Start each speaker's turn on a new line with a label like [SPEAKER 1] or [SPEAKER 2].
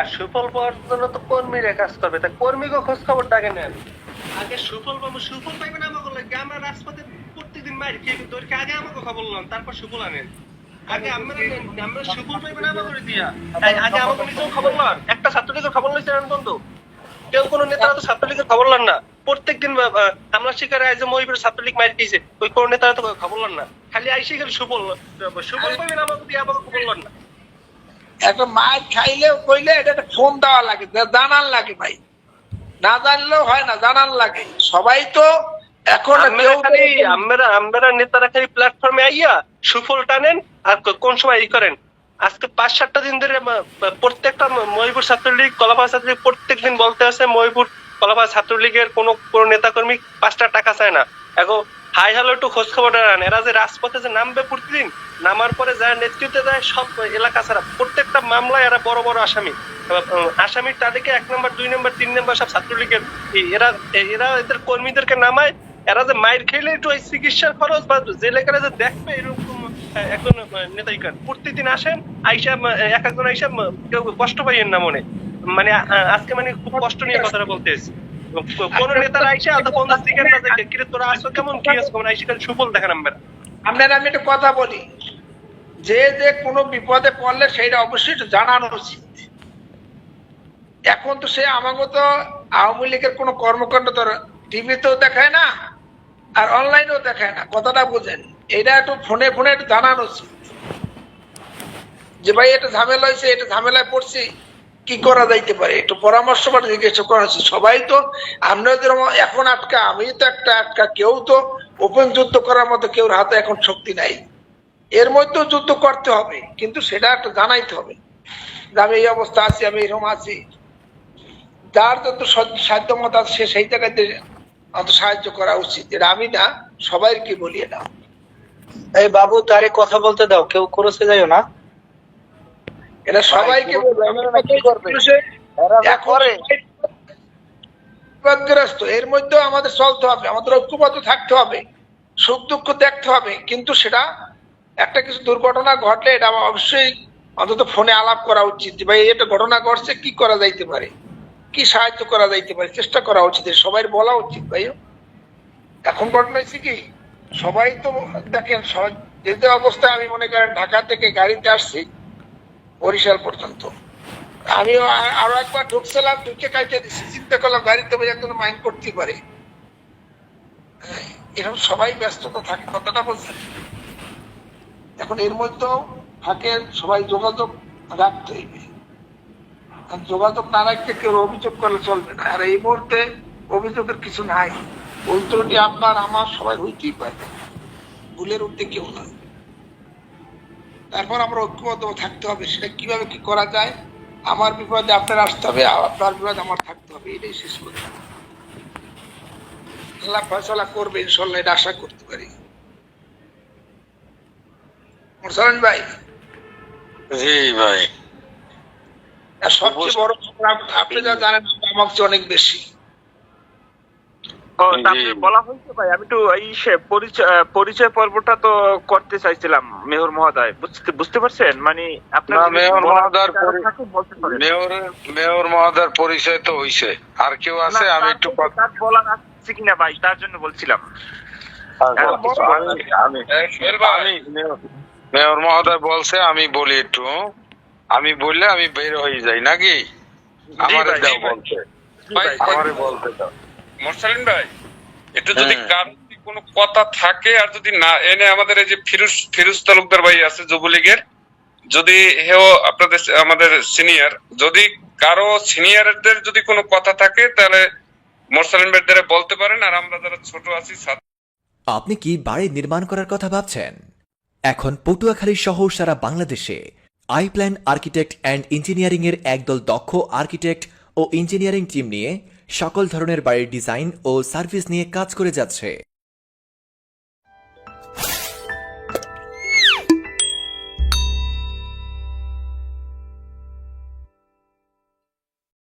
[SPEAKER 1] আর সুফল পাওয়ার জন্য তো কর্মীরা কাজ করবে। তা কর্মীকে খোঁজ খবরটা আগে নেন। আগে সুফল পাবো, সুফল আমাকে লাগে। আমরা রাজপথে প্রত্যেকদিন মার আগে আমাকে খবর নেন তারপর সুফল আনেন। আগে আমরা আমরা সুফল পাইবেন আমাকে দিয়া। আগে আমাকে নিজেও খবর লন। একটা ছাত্রলীগের খবর লইছে এখন বন্ধু? কেউ কোনো নেতারা তো ছাত্রলীগের খবর লন না। প্রত্যেকদিন হামলা শিকারে আইজে মহিপুর ছাত্রলীগ মার খেয়েছে। ওই কোন নেতারা তো খবর লন না। খালি আইসে গেলে সুফল সুফল পাইবেন আমাকে দিয়ে, আমাকে খবর লন না।
[SPEAKER 2] একটা মাছ খাইলে কইলে এটা একটা ফোন দেওয়া লাগে জানান লাগে ভাই। না জানলেও হয় না জানান লাগে। সবাই তো এখন
[SPEAKER 1] আমরা আমরা নেতারা খালি প্ল্যাটফর্মে আইয়া সুফল টানেন আর কোন সময় ই করেন। আজকে পাঁচ সাতটা দিন ধরে প্রত্যেকটা মহিপুর ছাত্রলীগ কলাপাড়া ছাত্রলীগ প্রত্যেক দিন বলতে আছে মহিপুর কলাপাড়া ছাত্রলীগের কোনো কোনো নেতাকর্মী পাঁচটা টাকা চায় না। এখন হাই হ্যালো একটু খোঁজ খবর এরা যে রাজপথে যে নামবে প্রতিদিন, নামার পরে যারা নেতৃত্বে দেয়, সব এলাকা ছাড়া প্রত্যেকটা মামলায় এরা বড় বড় আসামি। আসামির তাদেরকে এক নম্বর, দুই নম্বর, তিন নম্বর সব ছাত্রলীগের। এরা এরা এদের কর্মীদেরকে নামায়, এরা যে মাইর খেলে একটু ওই চিকিৎসার খরচ বা জেলে গেলে যে দেখবে, এরকম একজন নেতাই করেন প্রতিদিন আসেন, আইসা এক একজন আইসা কেউ কষ্ট পাইয়েন না মনে মানে আজকে মানে খুব কষ্ট নিয়ে কথাটা বলতে এসেছি। কোন নেতার আইসা কোন যে কিরে, তোরা আসো কেমন? কি কেমন আইসা খালি সুফল দেখান আমরা
[SPEAKER 2] আপনার, আমি একটা কথা বলি। যে যে বিপদে পড়লে সেইটা অবশ্যই জানানো উচিত। এখন তো সে আমাকে আওয়ামী লীগের কোনো কর্মকাণ্ড টিভিতেও দেখায় না, আর অনলাইনেও দেখায় না। কথাটা বুঝেন, এটা একটু ফোনে ফোনে একটু জানানো উচিত। যে ভাই, এটা ঝামেলা হয়েছে, এটা ঝামেলায় পড়ছি। কি করা যাইতে পারে? একটু পরামর্শ বা জিজ্ঞাসা করা উচিত সবাই তো যেরকম এখন আটকা আমি তো একটা আটকা, কেউ তো ওপেন যুদ্ধ করার মতো কেউ হাতে এখন শক্তি নাই। এর মধ্যেও যুদ্ধ করতে হবে, কিন্তু সেটা একটা জানাইতে হবে যে আমি এই অবস্থা আছি, আমি এরকম আছি। যার যত সাধ্য মত আছে, সে সেই জায়গাতে অত সাহায্য করা উচিত। এটা আমি না সবাই কি বলি এটা
[SPEAKER 3] এই বাবু, তারে কথা বলতে দাও, কেউ করেছে যাইও না।
[SPEAKER 2] এটা সবাইকে
[SPEAKER 3] এরা যা
[SPEAKER 2] এখন
[SPEAKER 3] করে।
[SPEAKER 2] বিপদগ্রস্ত। এর মধ্যেও আমাদের চলতে হবে আমাদের ঐক্যবদ্ধ থাকতে হবে সুখ দুঃখ দেখতে হবে। কিন্তু সেটা একটা কিছু দুর্ঘটনা ঘটলে এটা অবশ্যই অন্তত ফোনে আলাপ করা উচিত ভাই এটা ঘটনা ঘটছে কি করা যাইতে পারে? কি সাহায্য করা যাইতে পারে? চেষ্টা করা উচিত সবাই বলা উচিত ভাই এখন ঘটনা হয়েছে কি সবাই তো দেখেন সবাই যে যে অবস্থায় আমি মনে করেন ঢাকা থেকে গাড়িতে আসছি বরিশাল পর্যন্ত। আমি আরও একবার ঢুকছিলাম ঢুকে দিচ্ছি চিন্তা করলাম গাড়িতে বসে একজন মাইন্ড করতে পারে। হ্যাঁ, এরকম সবাই ব্যস্ততা থাকে কতটা বলছেন এখন এর মধ্যেও থাকে সবাই যোগাযোগ রাখতে হইবে যোগাযোগ না রাখতে কেউ অভিযোগ করলে চলবে না। আর এই মুহূর্তে অভিযোগের কিছু নাই। ত্রুটি আপনার আমার সবাই হইতেই পারে। ভুলের উঠতে কেউ না। তারপর আমরা ঐক্যবদ্ধ থাকতে হবে সেটা কীভাবে কি করা যায় আমার বিপদে আপনার আসতে হবে আপনার বিপদে আমার থাকতে হবে এটাই শেষ কথা। আল্লাহ ফয়সলা করবে ইনশাল্লাহ এটা আশা করতে পারি। মুরসালিন ভাই?
[SPEAKER 4] জি ভাই।
[SPEAKER 2] সবচেয়ে বড় আপনি যা জানেন আমার চেয়ে অনেক বেশি।
[SPEAKER 5] বলা হয়েছে ভাই আমি একটু এই পরিচয় পরিচয় পর্বটা তো করতে চাইছিলাম মেয়র মহোদয়। বুঝতে বুঝতে পারছেন? মানে আপনার
[SPEAKER 4] মেয়র। মেয়র মেয়র পরিচয় তো হইছে। আর কেউ আছে? আমি একটু
[SPEAKER 5] বলার আছে কিনা ভাই তার জন্য বলছিলাম।
[SPEAKER 4] আমি মেয়র- মহোদয় বলছে আমি বলি একটু। আমি বললে আমি বের হয়ে যাই নাকি? আমারে। বলছে। আমারে বলতে দাও।
[SPEAKER 6] মোরসালিন ভাই একটু যদি
[SPEAKER 4] হুম।
[SPEAKER 6] কোনো কথা থাকে আর যদি না এনে আমাদের এই যে ফিরোজ ফিরোজ তালুকদার ভাই আছে যুবলীগের যদি হেও আপনাদের আমাদের সিনিয়র যদি কারও সিনিয়রদের যদি কোনো কথা থাকে তাহলে মোরসালিন ভাই দ্বারা বলতে পারেন আর আমরা যারা ছোট আছি
[SPEAKER 7] আপনি কি বাড়ি নির্মাণ করার কথা ভাবছেন এখন পটুয়াখালী সহ সারা বাংলাদেশে আইপ্ল্যান আর্কিটেক্ট অ্যান্ড ইঞ্জিনিয়ারিং এর একদল দক্ষ আর্কিটেক্ট ও ইঞ্জিনিয়ারিং টিম নিয়ে সকল ধরনের বাড়ির ডিজাইন ও সার্ভিস নিয়ে কাজ করে যাচ্ছে।